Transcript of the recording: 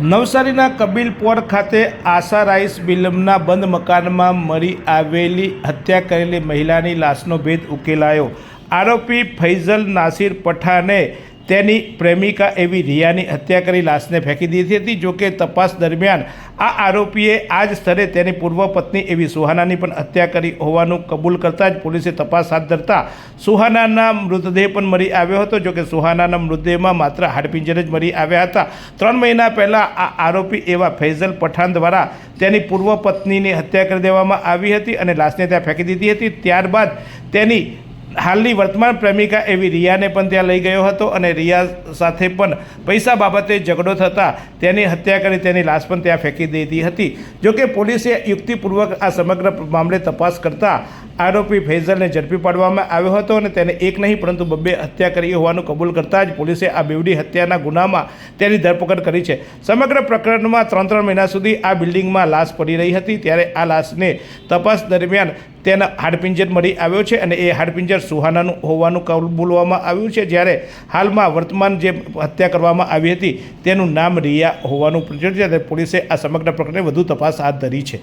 નવસારીના કબીલપોર ખાતે આશા રાઈસ બિલમના બંધ મકાનમાં મળી આવેલી હત્યા કરેલી મહિલાની લાશનો ભેદ ઉકેલાયો. આરોપી ફૈઝલ નાસિર પઠાને તેની પ્રેમિકા એવી રિયાની હત્યા કરી લાશને ફેંકી દીધી હતી, જોકે તપાસ દરમિયાન આ આરોપીએ આ જ સ્થળે તેની પૂર્વ પત્ની એવી સુહાનાની પણ હત્યા કરી હોવાનું કબૂલ કરતાં જ પોલીસે તપાસ હાથ ધરતા સુહાનાના મૃતદેહ પણ મળી આવ્યો હતો, જોકે સુહાનાના મૃતદેહમાં માત્ર હાડપિંજર જ મળી આવ્યા હતા. ત્રણ મહિના પહેલાં આ આરોપી એવા ફૈઝલ પઠાણ દ્વારા તેની પૂર્વ પત્નીની હત્યા કરી દેવામાં આવી હતી અને લાશને ત્યાં ફેંકી દીધી હતી. ત્યારબાદ તેની હાલની વર્તમાન પ્રેમિકા એવી રિયાને પણ ત્યાં લઈ ગયો હતો અને રિયા સાથે પણ પૈસા બાબતે ઝઘડો થતાં તેની હત્યા કરી તેની લાશ પણ ત્યાં ફેંકી દીધી હતી. જોકે પોલીસે યુક્તિપૂર્વક આ સમગ્ર મામલે તપાસ કરતાં આરોપી ફૈઝલને ઝડપી પાડવામાં આવ્યો હતો અને તેને એક નહીં, પરંતુ બબ્બે હત્યા કરી હોવાનું કબૂલ કરતાં જ પોલીસે આ બેવડી હત્યાના ગુનામાં તેની ધરપકડ કરી છે. સમગ્ર પ્રકરણમાં ત્રણ ત્રણ મહિના સુધી આ બિલ્ડિંગમાં લાશ પડી રહી હતી, ત્યારે આ લાશને તપાસ દરમિયાન તેના હાડપિંજર મળી આવ્યો છે અને એ હાડપિંજર સુહાનાનું હોવાનું કબૂલવામાં આવ્યું છે. જ્યારે હાલમાં વર્તમાન જે હત્યા કરવામાં આવી હતી તેનું નામ રિયા હોવાનું પ્રચલિત છે. પોલીસે આ સમગ્ર પ્રકરણે વધુ તપાસ હાથ ધરી છે.